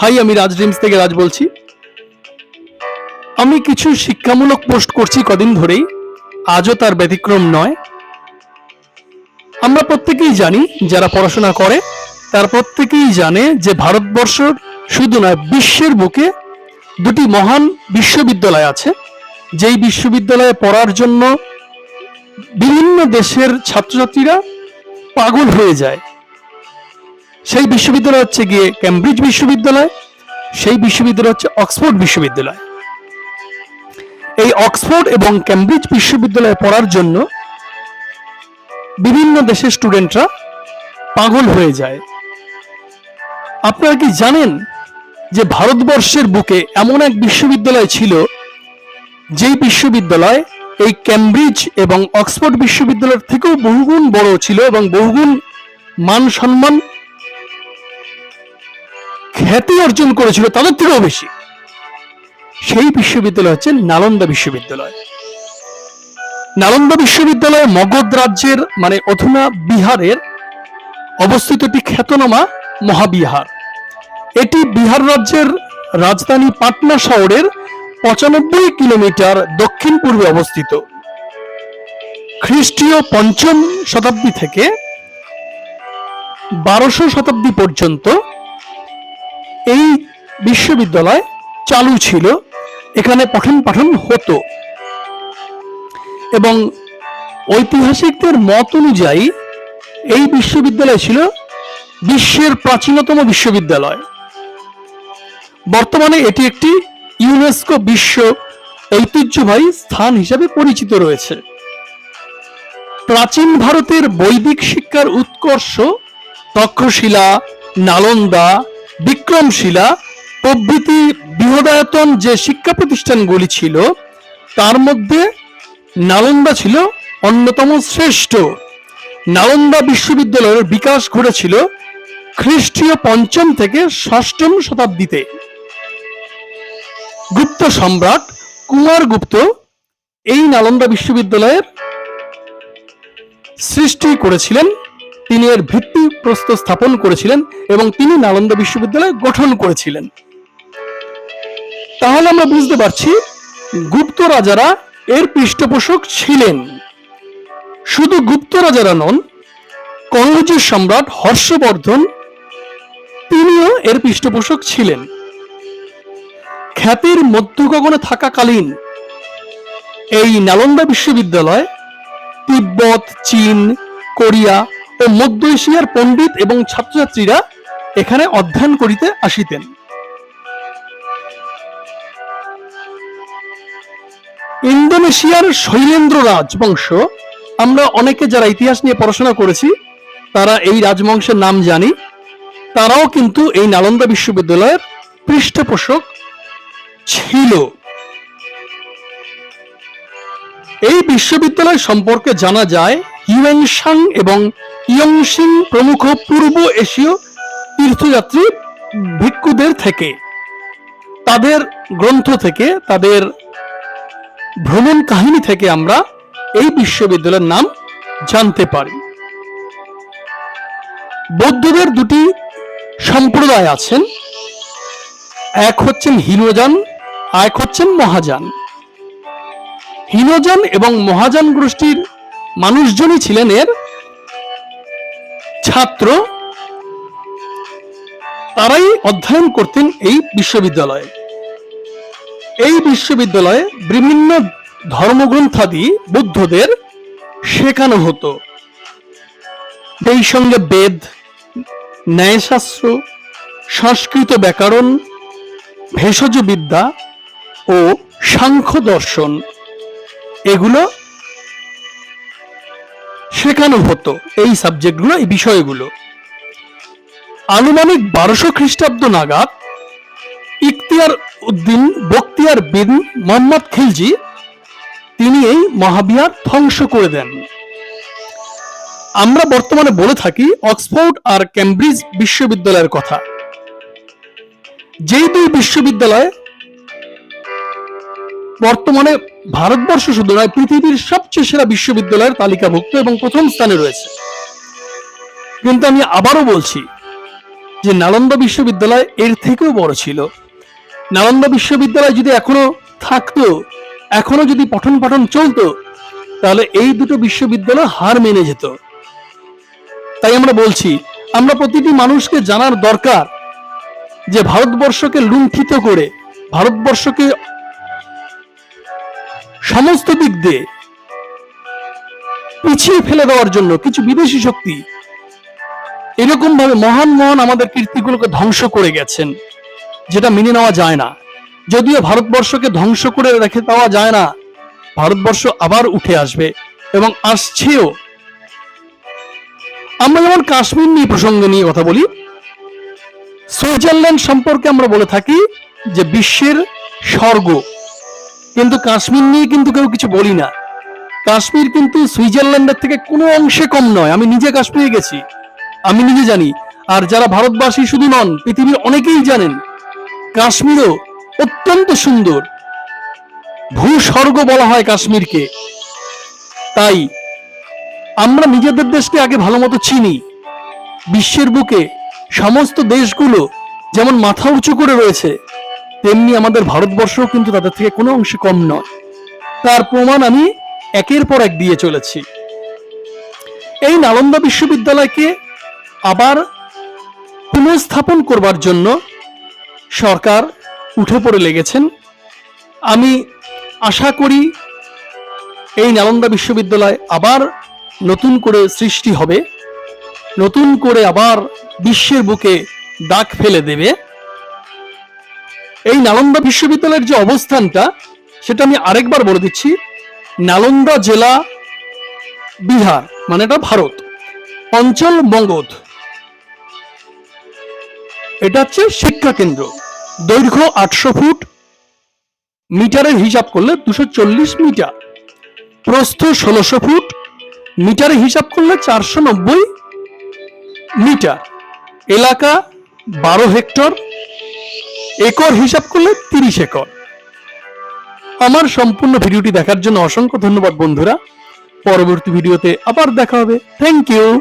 High, আমি রাজ dreams থেকে রাজ বলছি। আমি কিছু শিক্ষামূলক পোস্ট করছি কদিন ধরেই। আজও তার ব্যতিক্রম নয়। আমরা প্রত্যেকেই জানি, যারা পড়াশোনা করে, তার প্রত্যেকেই জানে যে ভারতবর্ষ শুধু নয়, বিশ্বের বুকে দুটি মহান বিশ্ববিদ্যালয় আছে। যেই বিশ্ববিদ্যালয়ে পড়ার জন্য বিভিন্ন দেশের ছাত্রছাত্রীরা পাগল হয়ে যায়। সেই বিশ্ববিদ্যালয় হচ্ছে গিয়ে ক্যামব্রিজ বিশ্ববিদ্যালয়, সেই বিশ্ববিদ্যালয় হচ্ছে অক্সফোর্ড বিশ্ববিদ্যালয়। এই অক্সফোর্ড এবং ক্যামব্রিজ বিশ্ববিদ্যালয়ে পড়ার জন্য বিভিন্ন দেশের স্টুডেন্টরা পাগল হয়ে যায়। আপনারা কি জানেন যে ভারতবর্ষের বুকে এমন এক বিশ্ববিদ্যালয় ছিল, যেই বিশ্ববিদ্যালয় এই ক্যামব্রিজ এবং অক্সফোর্ড বিশ্ববিদ্যালয়ের থেকেও বহুগুণ বড় ছিল এবং বহুগুণ মান সম্মান খ্যাতি অর্জন করেছিল তাদের থেকেও বেশি। সেই বিশ্ববিদ্যালয় হচ্ছে নালন্দা বিশ্ববিদ্যালয়। নালন্দা বিশ্ববিদ্যালয় মগধ রাজ্যের মানে অধুনা বিহারের অবস্থিত একটি খ্যাতনামা মহাবিহার। এটি বিহার রাজ্যের রাজধানী পাটনা শহরের পঁচানব্বই কিলোমিটার দক্ষিণ পূর্বে অবস্থিত। খ্রিস্টীয় পঞ্চম শতাব্দী থেকে বারোশো শতাব্দী পর্যন্ত এই বিশ্ববিদ্যালয় চালু ছিল, এখানে পঠন পাঠন হতো। এবং ঐতিহাসিকদের মত অনুযায়ী এই বিশ্ববিদ্যালয় ছিল বিশ্বের প্রাচীনতম বিশ্ববিদ্যালয়। বর্তমানে এটি একটি ইউনেস্কো বিশ্ব ঐতিহ্যবাহী স্থান হিসাবে পরিচিত রয়েছে। প্রাচীন ভারতের বৈদিক শিক্ষার উৎকর্ষ তক্ষশিলা, নালন্দা বিক্রমশিলা প্রভৃতি বৃহদায়তন যে শিক্ষা প্রতিষ্ঠানগুলি ছিল, তার মধ্যে নালন্দা ছিল অন্যতম শ্রেষ্ঠ। নালন্দা বিশ্ববিদ্যালয়ের বিকাশ ঘটেছিল খ্রিস্টীয় পঞ্চম থেকে ষষ্ঠম শতাব্দীতে। গুপ্ত সম্রাট কুমার গুপ্ত এই নালন্দা বিশ্ববিদ্যালয়ের সৃষ্টি করেছিলেন তিনি এর ভিত্তি প্রস্তর স্থাপন করেছিলেন এবং তিনি নালন্দা বিশ্ববিদ্যালয় গঠন করেছিলেন। তাহলে আমরা বুঝতে পারছি গুপ্ত রাজারা এর পৃষ্ঠপোষক ছিলেন। শুধু গুপ্ত রাজারা নন, কঙ্গজের সম্রাট হর্ষবর্ধন তিনিও এর পৃষ্ঠপোষক ছিলেন। খ্যাতির মধ্যগগনে থাকাকালীন এই নালন্দা বিশ্ববিদ্যালয় তিব্বত, চীন, কোরিয়া ও মধ্য এশিয়ার পণ্ডিত এবং ছাত্রছাত্রীরা এখানে অধ্যয়ন করিতে আসিতেন। ইন্দোনেশিয়ার শৈলেন্দ্র রাজবংশ আমরা অনেকে যারা ইতিহাস নিয়ে পড়াশোনা করেছি, তারা এই রাজবংশের নাম জানি। তারাও কিন্তু এই নালন্দা বিশ্ববিদ্যালয়ের পৃষ্ঠপোষক ছিল। এই বিশ্ববিদ্যালয় সম্পর্কে জানা যায় হিউয়েনসাং এবং ইয়ংসিং প্রমুখ পূর্ব এশীয় তীর্থযাত্রী ভিক্ষুদের থেকে। তাদের গ্রন্থ থেকে, তাদের ভ্রমণ কাহিনী থেকে আমরা এই বিশ্ববিদ্যালয়ের নাম জানতে পারি। বৌদ্ধদের দুটি সম্প্রদায় আছেন। এক হচ্ছেন হীনযান আর এক হচ্ছেন মহাযান। হীনযান এবং মহাযান গোষ্ঠীর মানুষজনই ছিলেন এর ছাত্র। তারাই অধ্যয়ন করতেন এই বিশ্ববিদ্যালয়ে। এই বিশ্ববিদ্যালয়ে বিভিন্ন ধর্মগ্রন্থাদি বুদ্ধদের শেখানো হতো। এই সঙ্গে বেদ, ন্যায়শাস্ত্র, সংস্কৃত ব্যাকরণ ভেষজ বিদ্যা ও সাংখ্য দর্শন, এগুলো শেখানো হতো এই সাবজেক্টগুলো, এই বিষয়গুলো। আনুমানিক বারোশো খ্রিস্টাব্দ নাগাদ ইখতিয়ার উদ্দিন বক্তিয়ার বিন মোহাম্মদ খিলজি, তিনি এই মহাবিহার ধ্বংস করে দেন। আমরা বর্তমানে বলে থাকি অক্সফোর্ড আর ক্যামব্রিজ বিশ্ববিদ্যালয়ের কথা। যেই দুই বিশ্ববিদ্যালয় বর্তমানে ভারতবর্ষ শুধু নয়, পৃথিবীর সবচেয়ে সেরা বিশ্ববিদ্যালয়ের তালিকাভুক্ত এবং প্রথম স্থানে রয়েছে। কিন্তু আমি আবারও বলছি যে নালন্দা বিশ্ববিদ্যালয় এর থেকেও বড় ছিল। নালন্দা বিশ্ববিদ্যালয় যদি এখনও থাকতো, এখনও যদি পঠন পাঠন চলতো, তাহলে এই দুটো বিশ্ববিদ্যালয় হার মেনে যেত। তাই আমরা বলছি, আমরা প্রতিটি মানুষকে জানার দরকার যে ভারতবর্ষকে লুণ্ঠিত করে, ভারতবর্ষকে সমস্ত দিক দিয়ে পিছিয়ে ফেলে দেওয়ার জন্য কিছু বিদেশি শক্তি এরকম ভাবে মহান মহান আমাদের কীর্তিগুলোকে ধ্বংস করে গেছেন, যেটা মেনে নেওয়া যায় না। যদিও ভারতবর্ষকে ধ্বংস করে রেখে দেওয়া যায় না, ভারতবর্ষ আবার উঠে আসবে এবং আসছেও। আমরা যেমন কাশ্মীর নিয়ে প্রসঙ্গ নিয়ে কথা বলি, সুইজারল্যান্ড সম্পর্কে আমরা বলে থাকি যে বিশ্বের স্বর্গ। কিন্তু কাশ্মীর নিয়ে কিন্তু কেউ কিছু বলি না। কাশ্মীর কিন্তু সুইজারল্যান্ডের থেকে কোনো অংশে কম নয়। আমি নিজে কাশ্মীরে গেছি। আমি নিজে জানি। আর যারা ভারতবাসী শুধু নন, পৃথিবীর অনেকেই জানেন, কাশ্মীরও অত্যন্ত সুন্দর। ভূস্বর্গ বলা হয় কাশ্মীরকে। তাই আমরা নিজেদের দেশকে আগে ভালো মতো চিনি। বিশ্বের বুকে সমস্ত দেশগুলো যেমন মাথা উঁচু করে রয়েছে তেমনি আমাদের ভারতবর্ষও কিন্তু তাদের থেকে কোনো অংশে কম নয়। তার প্রমাণ আমি একের পর এক দিয়ে চলেছি। এই নালন্দা বিশ্ববিদ্যালয়কে আবার পুনঃস্থাপন করবার জন্য সরকার উঠে পড়ে লেগেছেন। আমি আশা করি এই নালন্দা বিশ্ববিদ্যালয় আবার নতুন করে সৃষ্টি হবে, নতুন করে আবার বিশ্বের বুকে দাগ ফেলে দেবে। এই নালন্দা বিশ্ববিদ্যালয়ের যে অবস্থানটা, সেটা আমি আরেকবার বলে দিচ্ছি। নালন্দা জেলা বিহার মানে এটা ভারত। অঞ্চল মগধ। এটা হচ্ছে শিক্ষা কেন্দ্র। দৈর্ঘ্য আটশো ফুট। মিটারের হিসাব করলে দুশো চল্লিশ মিটার। প্রস্থ ষোলোশো ফুট। মিটারে হিসাব করলে চারশো নব্বই মিটার। এলাকা বারো হেক্টর। একর হিসাব করলে তিরিশ একর। আমার সম্পূর্ণ ভিডিওটি দেখার জন্য অসংখ্য ধন্যবাদ বন্ধুরা। পরবর্তী ভিডিওতে আবার দেখা হবে। Thank you